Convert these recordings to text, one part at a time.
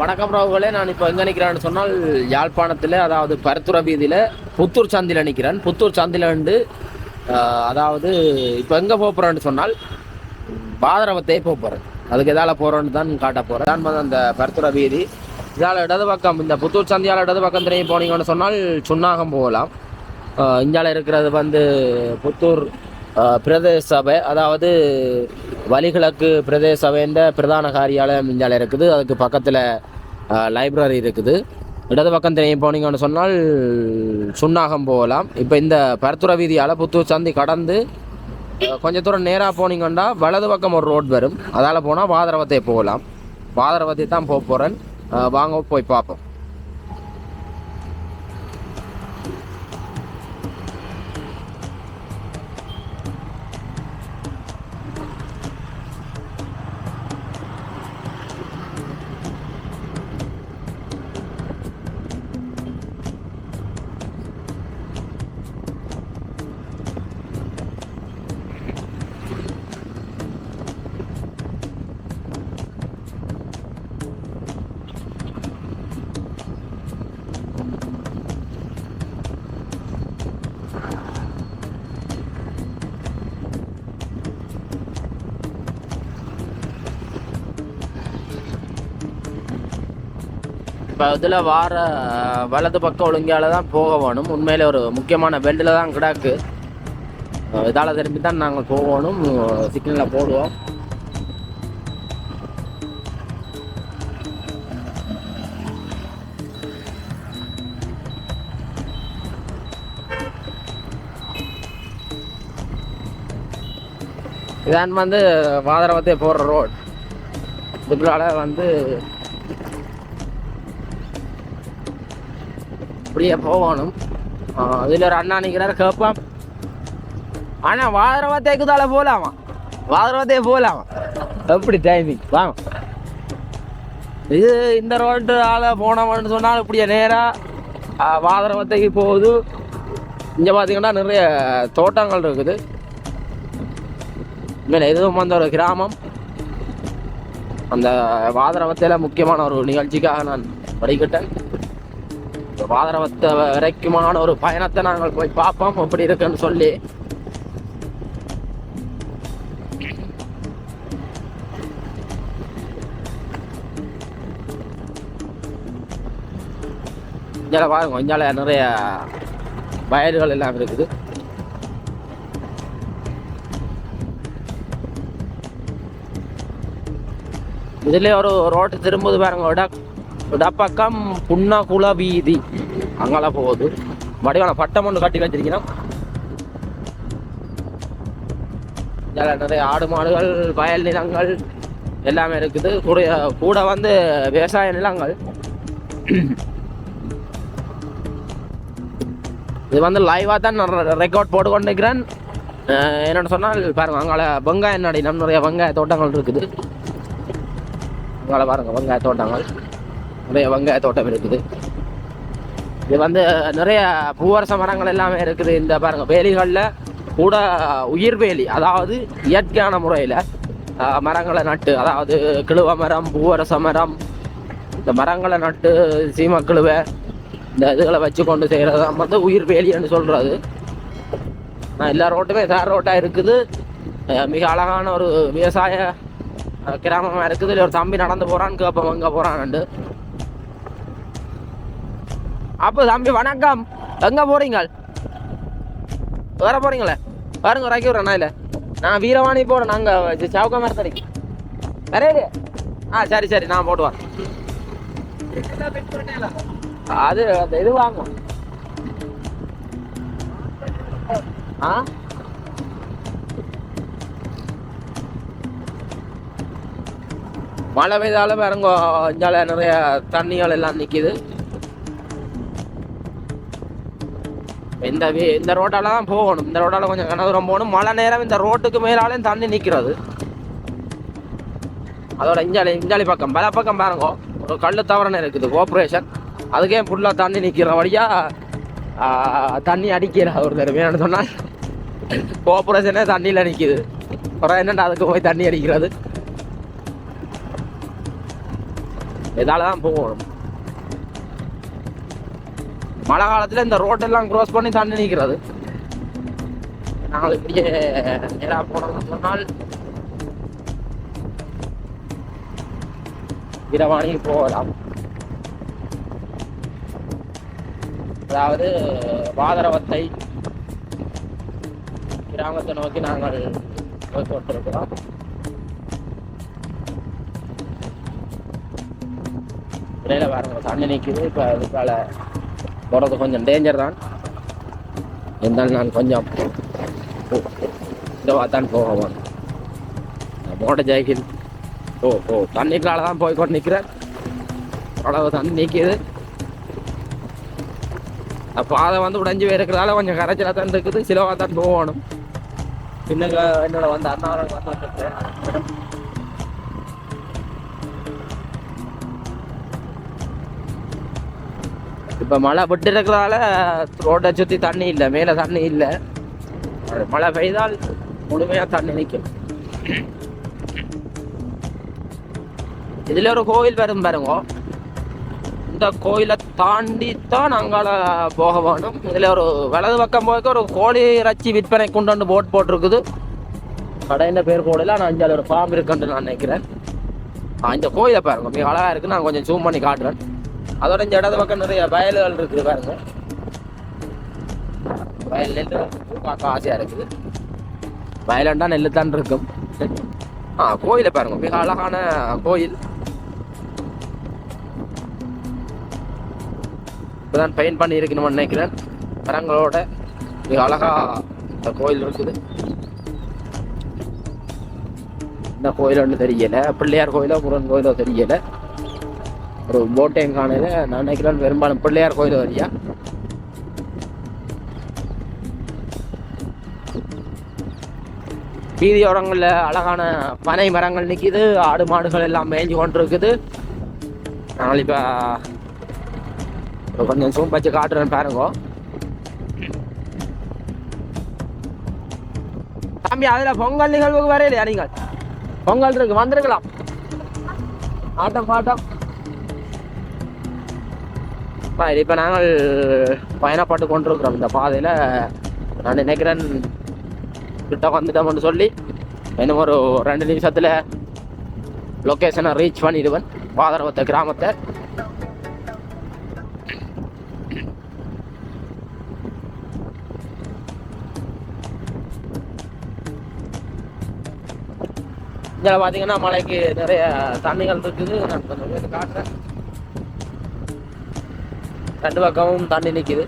வணக்கம் ராவுகளே நான் இப்போ எங்கே நிற்கிறேன்னு சொன்னால் யாழ்ப்பாணத்தில் அதாவது பருத்துறை வீதியில் புத்தூர் சந்தியில் நிற்கிறேன் புத்தூர் சந்தியில் வந்து அதாவது இப்போ எங்கே போகிறேன்னு சொன்னால் பாதரவத்தையே போகிறேன் அதுக்கு எதால் போகிறோன்னு தான் காட்ட போகிறேன் தான் வந்து அந்த பருத்துறை வீதி. இதால் இடது பக்கம் இந்த புத்தூர் சந்தியால் இடது பக்கம் திரும்பி போனீங்கன்னு சொன்னால் சுன்னாகம் போகலாம். இந்தியாவில் இருக்கிறது வந்து புத்தூர் பிரதேச சபை அதாவது வலிகிழக்கு பிரதேச சபைன்ற பிரதான காரியாலயம் இந்தியாவில் இருக்குது. அதுக்கு பக்கத்தில் லைப்ரரி இருக்குது. இடது பக்கம் தெரியும். போனீங்கன்னு சொன்னால் சுண்ணாகம் போகலாம். இப்போ இந்த பரத்துற வீதியால் புத்தூர் சந்தி கடந்து கொஞ்ச தூரம் நேராக போனீங்கன்னா வலது பக்கம் ஒரு ரோட் வரும். அதால் போனால் வாதரவத்தை போகலாம். வாதரவத்தை தான் போக போகிறேன் வாங்க போய் பார்ப்போம். இப்போ இதில் வார வலது பக்கம் ஒழுங்கால தான் போக வேணும். உண்மையிலே ஒரு முக்கியமான பெல்ட்டில் தான் கிடக்கு இதால் திரும்பி தான் நாங்கள் போகணும் சிக்னலில் போடுவோம். இதான் வந்து வாதரவத்தை போடுற ரோட். இதுக்குள்ளால வந்து அப்படியே போகணும். அதில் ஒரு அண்ணா நிற்கிறார் கேட்பான் ஆனால் வாதரவா தேக்குதால போகலாமா வாதரவத்தையே போகலாமா எப்படி டைமிங் வாங்க. இது இந்த ரோட்டு ஆளை போனவன்னு சொன்னால் இப்படியே நேராக வாதரவத்தைக்கு போகுது. இங்கே பார்த்தீங்கன்னா நிறைய தோட்டங்கள் இருக்குது. இல்லை இதுவும் வந்த ஒரு கிராமம். அந்த வாதரவத்தையில் முக்கியமான ஒரு நிகழ்ச்சிக்காக நான் படிக்கிட்டேன். பாதரவத்தை வரைக்குமான ஒரு பயணத்தை நாங்கள் போய் பார்ப்போம். எப்படி இருக்குன்னு சொல்லி. இங்கே பாருங்க இங்கே நிறைய வயல்கள் எல்லாம் இருக்குது. இதுல ஒரு ரோட்டு திரும்புது பாருங்க இட இடப்பக்கம் புன்னகுல வீதி. அங்கெல்லாம் போகுது. வடிவான பட்டம் ஒன்று கட்டி வச்சிருக்கிறோம். நிறைய ஆடு மாடுகள் வயல் நிலங்கள் எல்லாமே இருக்குது. கூட கூட வந்து விவசாய நிலங்கள். இது வந்து லைவாக தான் நான் ரெக்கார்ட் போட்டு கொண்டிருக்கிறேன் சொன்னால் பாருங்கள் அங்கால வெங்காய நடி நம்ம நிறைய வெங்காய தோட்டங்கள் இருக்குது. அங்கால பாருங்கள் வெங்காய தோட்டங்கள். நிறைய வெங்காய தோட்டம் இருக்குது. இது வந்து நிறைய பூவரச மரங்கள் எல்லாமே இருக்குது. இந்த பாருங்க வேலிகளில் கூட உயிர் வேலி அதாவது இயற்கையான முறையில் மரங்களை நட்டு அதாவது கிழுவ மரம் பூவரச மரம் இந்த மரங்களை நட்டு சீமக்கிழுவை இந்த இதுகளை வச்சு கொண்டு செய்கிறது தான் வந்து உயிர் வேலின்னு சொல்கிறது எல்லா ரோட்டுமே தார் ரோட்டாக இருக்குது. மிக அழகான ஒரு விவசாய கிராமமாக இருக்குது. இல்லை ஒரு தம்பி நடந்து போகிறான்னு கேட்போம் எங்க போகிறான்ண்டு அப்போ தம்பி வணக்கம். எங்கே போகிறீங்க வர போறீங்களே? பாருங்க இறக்கி விட்றேன் நான் இல்லை நான் வீரவாணி போறேன் நாங்க சவுக்க மரத்தடிக்கு நிறைய ஆ சரி சரி நான் போடுவேன் அது அந்த இது வாங்கும் ஆ? மழை பெய்தால பாருங்க இஞ்சால நிறைய தண்ணிகள் எல்லாம் நிக்குது. இந்த வே- இந்த ரோட்டால தான் போகணும். இந்த ரோட்டால கொஞ்சம் கனதூரம் போகணும். மழை நேரம் இந்த ரோட்டுக்கு மேலாலையும் தண்ணி நிற்கிறது அதோட இஞ்சாலி இஞ்சாலி பக்கம் பல பக்கம் பாருங்க. ஒரு கல் தவறன இருக்குது கோஆப்ரேஷன் அதுக்கே ஃபுல்லாக தண்ணி நிற்கிற வழியா தண்ணி அடிக்கிற ஒரு தடவை. சொன்னால் கோஆப்ரேஷனே தண்ணியில் நிற்கிது அப்புறம் என்னடா அதுக்கு போய் தண்ணி அடிக்கிறது? இதால தான் போகணும். மழை காலத்துல இந்த ரோட்டெல்லாம் க்ரோஸ் பண்ணி தண்ணி நிற்கிறது நாங்கள் இப்படியே நேராக போனோம்னு சொன்னால் இரவாணி போகலாம். அதாவது பாதரவத்தை கிராமத்தை நோக்கி நாங்கள் போய் கொண்டிருக்கிறோம் இடையில வேற தண்ணி நிற்குது இப்போ அதுக்கால போகிறது கொஞ்சம் டேஞ்சர் தான். இருந்தாலும் நான் கொஞ்சம் இதுவாக தான் போவேன் மோட்டர் சைக்கிள் ஓ ஓ தண்ணிக்கால தான் போய் கொண்டு நிற்கிறேன் அவ்வளவு தண்ணி நிற்கிது பாதை வந்து உடைஞ்சு இருக்கிறதால கொஞ்சம் கரைச்சலாக தான் இருக்குது. சிலவாக தான் போகணும். பின்னுக்கு என்னோட வந்து அண்ணா வந்து இப்போ மழை விட்டு இருக்கிறதால ரோட்டை சுற்றி தண்ணி இல்லை மேலே தண்ணி இல்லை. மழை பெய்தால் முழுமையாக தண்ணி நிற்கும் இதில் ஒரு கோவில் வரும் பாருங்க. இந்த கோயிலை தாண்டி தான் அங்கால போக வேணும். இதில் ஒரு வலது பக்கம் போக ஒரு கோழி இறைச்சி விற்பனை கொண்டு வந்து போட் போட்டிருக்குது. கடையின் பேர் போடல ஆனால் அஞ்சாவது ஒரு ஃபார்ம் இருக்குன்னு நான் நினைக்கிறேன். இந்த கோயிலை பாருங்க மிக அழகாக இருக்குது நான் கொஞ்சம் ஜூம் பண்ணி காட்டுறேன். அதோட இந்த இடது பக்கம் நிறைய வயல்கள் இருக்குது பாருங்க. வயல் நெல் பார்க்க ஆசையா இருக்குது. வயலண்டா நெல் தான் இருக்கும். ஆ கோயிலை பாருங்க. மிக அழகான கோயில். இப்பதான் பெயிண்ட் பண்ணி இருக்கணும்னு நினைக்கிறேன். மரங்களோட மிக அழகா இந்த கோயில் இருக்குது. இந்த கோயிலொன்று தெரியல. பிள்ளையார் கோயிலோ முருகன் கோயிலோ தெரியலை. ஒரு போட்டையும் காணையில நான் நினைக்கிறேன் பெரும்பாலும் பிள்ளையார் கோயில் வரியா வீதியோரங்களில் அழகான பனை மரங்கள் நிற்கிது ஆடு மாடுகள் எல்லாம் மேய்ஞ்சு கொண்டு இருக்குது நாங்கள் இப்போ கொஞ்சம் சூம் வச்சு காட்டுறேன் பாருங்க. தம்பி அதில் பொங்கல் நிகழ்வுக்கு வரையிலையா நீங்கள்? பொங்கல் இருக்கு வந்திருக்கலாம். ஆட்டம் பாட்டம். இப்போ நாங்கள் பயணப்பட்டு கொண்டிருக்கிறோம். இந்த பாதையில் நான் நினைக்கிறேன் கிட்ட வந்துட்டோம்னு சொல்லி இன்னும் ஒரு ரெண்டு நிமிஷத்தில் லொக்கேஷனை ரீச் பண்ணிடுவேன். பாதரவத்த கிராமத்தை. இங்கே பார்த்தீங்கன்னா மலைக்கு நிறைய தண்ணிகள் இருக்குது. நான் கொஞ்சம் காட்டுறேன். ரெண்டு பக்கமும் தண்ணி நிற்கிது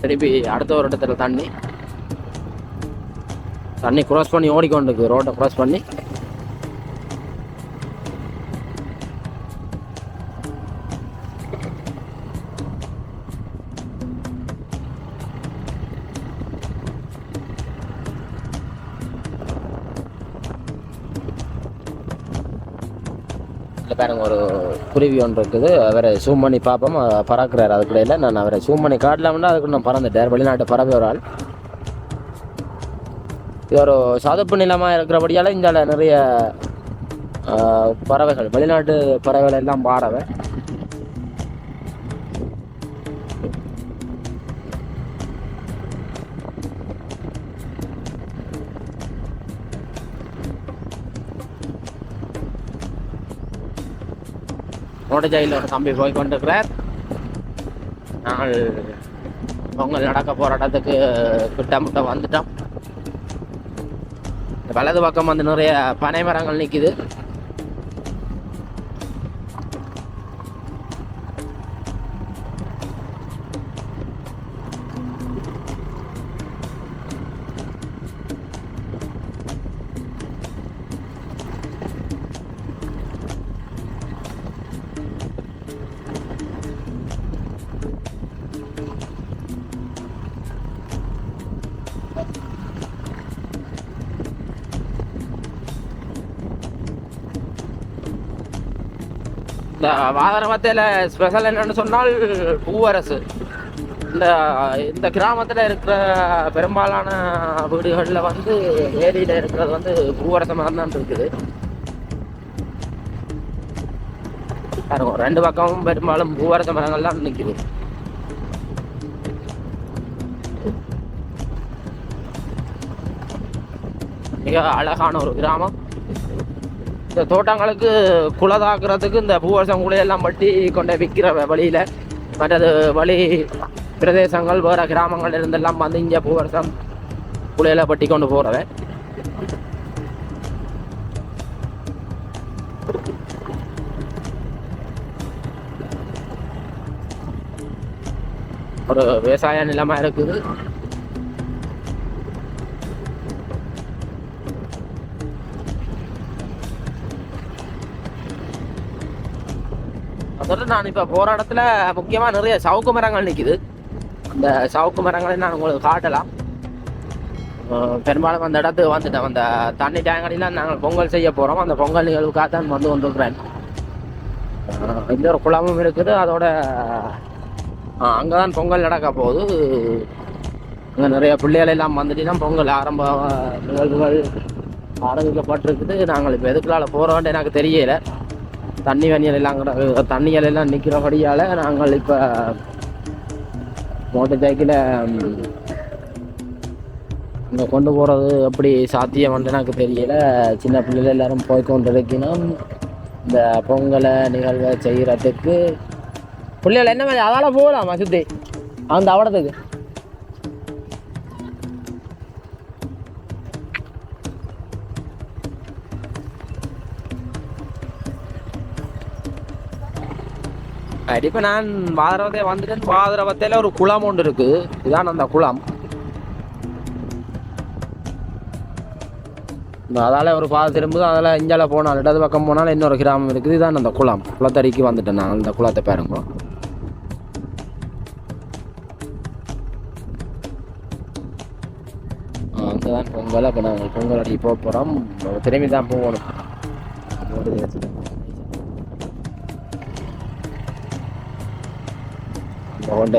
திருப்பி அடுத்த ஒரு இடத்துல தண்ணி. தண்ணி க்ராஸ் பண்ணி ஓடிக்கொண்டிருக்கு. ரோட்டை க்ராஸ் பண்ணி. குருவி ஒன்று இருக்குது அவரை ஜூம் பண்ணி பார்ப்போம். அவர் பறக்கிறார். அதுக்குள்ள இல்லை. நான் அவரை ஜூம் பண்ணி காட்டலாம்னா அதுக்கு நான் பறந்துட்டார் வெளிநாட்டு பறவை ஒரு ஆள். இது ஒரு சதுப்பு நிலமாக இருக்கிறபடியால் இந்த நிறைய பறவைகள் வெளிநாட்டு பறவைகள் எல்லாம் பாறவை மோட்டஜாயில் ஒரு தம்பி போய் கொண்டிருக்கிறார். நாங்கள் பொங்கல் நடக்க போகிற இடத்துக்கு கிட்ட வந்துட்டோம். வலது பக்கம் வந்து நிறைய பனை மரங்கள் நிற்கிது இந்த வாதரமத்தையில் ஸ்பெஷல் என்னன்னு சொன்னால் பூவரசு. இந்த இந்த கிராமத்தில் இருக்கிற பெரும்பாலான வீடுகளில் வந்து ஏரியில் இருக்கிறது வந்து பூவரச மரம் தான் இருக்குது. இருக்கும் ரெண்டு பக்கமும் பெரும்பாலும் பூவரச மரங்கள்லாம் நிற்குது மிக அழகான ஒரு கிராமம். இந்த தோட்டங்களுக்கு குலதாக்குறதுக்கு இந்த பூவரசம் குலையெல்லாம் பட்டி கொண்டு விற்கிற வழியில் மற்றது வழி பிரதேசங்கள் வேறு கிராமங்கள் இருந்தெல்லாம் வந்து இங்கே பூவரசம் குலையில பட்டி கொண்டு போகிறவன் ஒரு விவசாய நிலமா இருக்குது. அதோட நான் இப்போ போராட்டத்தில் முக்கியமாக நிறைய சவுக்கு மரங்கள் நிற்கிது அந்த சவுக்கு மரங்களை நான் உங்களுக்கு காட்டலாம். பெரும்பாலும் அந்த இடத்துக்கு வந்துட்டேன். அந்த தண்ணி டேங்கடிலாம் நாங்கள் பொங்கல் செய்ய போகிறோம் அந்த பொங்கல் நிகழ்வுக்காக தான் வந்து வந்துருக்குறேன் அஹ் இந்த ஒரு குளமும் இருக்குது. அதோட அங்கே தான் பொங்கல் நடக்க போகுது. அங்கே நிறைய பிள்ளைகள் எல்லாம் வந்துட்டுனா பொங்கல் ஆரம்ப நிகழ்வுகள் ஆரம்பிக்கப்பட்டிருக்குது. நாங்கள் இப்போ எதுக்குள்ளால் போகிறோன்ட்டு எனக்கு தெரியலை. தண்ணி வணியல் எல்லாம் தண்ணிகள் எல்லாம் நிற்கிறபடியால் நாங்கள் இப்போ மோட்டர் சைக்கிளை அங்கே கொண்டு போகிறது எப்படி வந்து எனக்கு தெரியல. சின்ன பிள்ளைகள் எல்லாரும் போய் கொண்டிருக்கணும் இந்த பொங்கலை நிகழ்வை செய்கிறதுக்கு பிள்ளைகள் என்ன மாதிரி அதால் போகலாமா சுற்றி அந்த அவடத்துக்கு. இப்போ நான் பாதரவத்தை வந்துட்டேன் பாதரவத்தையில் ஒரு குளம் ஒன்று இருக்குது இதான் அந்த குளம். அதால் ஒரு பாதை திரும்புது அதில் இஞ்சால போனால் இடது பக்கம் போனாலும் இன்னொரு கிராமம் இருக்குது. இதான் அந்த குளம். குளத்தடிக்கு வந்துட்டேன் நான் அந்த குளத்தை பாருங்க. அங்கே தான் பொங்கல். அப்போ நாங்கள் பொங்கல் அடிக்க போக போகிறோம் திரும்பி தான் போகணும். அவன்கிட்ட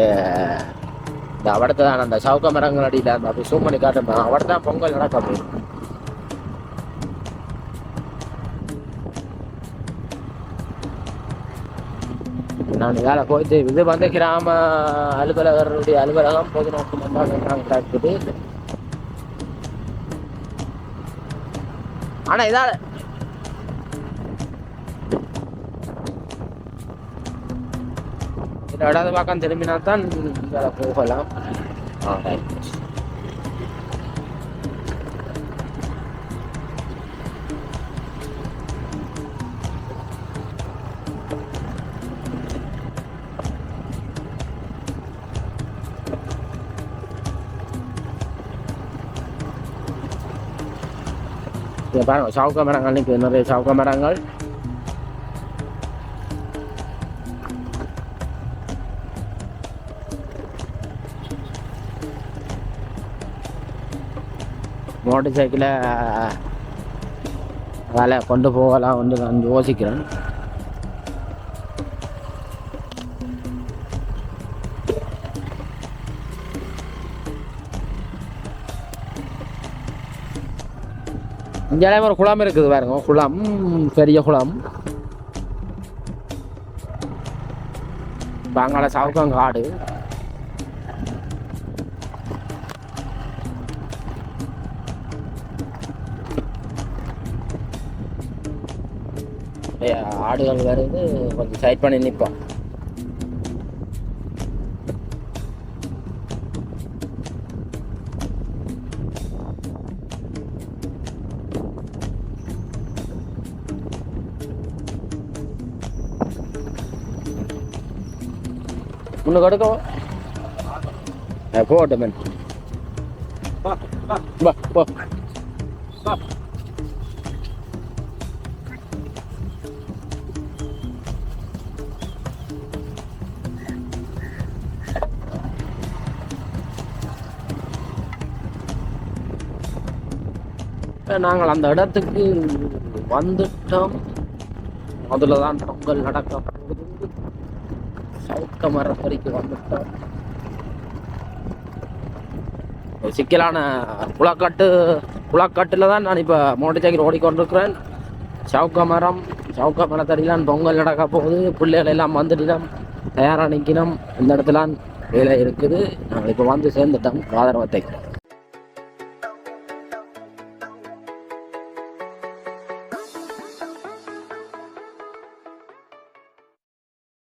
இந்த அவடத்தை தான் அந்த சவுக்க மரங்கள் அடியில் அந்த அப்படி சூம் பண்ணி காட்டுமா அவட தான் பொங்கல் நடக்க போகுது. நான் வேலை போயிட்டு இது வந்து கிராம அலுவலகருடைய அலுவலகம் பொது நோக்கு இருக்குது ஆனால் இதால இடது பக்கம் திரும்பினா தான் வேலை போகலாம் ஆ, பாருங்க சவுக்க மரங்கள் நிற்குது நிறைய சவுக்க மரங்கள் மோட்டர் சைக்கிளை வேலை கொண்டு போகலாம் வந்து நான் யோசிக்கிறேன். இங்கே ஒரு குளம் இருக்குது பாருங்க குளம். பெரிய குளம். பாங்கால சவுக்கம் காடு. நிறைய ஆடுகள் வருது கொஞ்சம் சைட் பண்ணி நிற்போம் முன்னுக்கு எடுக்கவோ போகட்டும் மேன் வா போ. நாங்கள் அந்த இடத்துக்கு வந்துட்டோம். முதல்ல தான் பொங்கல் நடக்க போகுது. சவுக்க மரம் வரைக்கும் வந்துட்டோம். ஒரு சிக்கலான குளக்கட்டு குளக்கட்டில் தான் நான் இப்போ மோட்டர் சைக்கிள் ஓடிக்கொண்டிருக்கிறேன். சவுக்க மரம் சவுக்கா மரத்தடிலாம் பொங்கல் நடக்க போகுது. பிள்ளைகள் எல்லாம் வந்துட்டோம். தயாராக நிற்கணும் இந்த இடத்துல வேலை இருக்குது. நாங்கள் இப்போ வந்து சேர்ந்துட்டோம். ஆதரவத்தை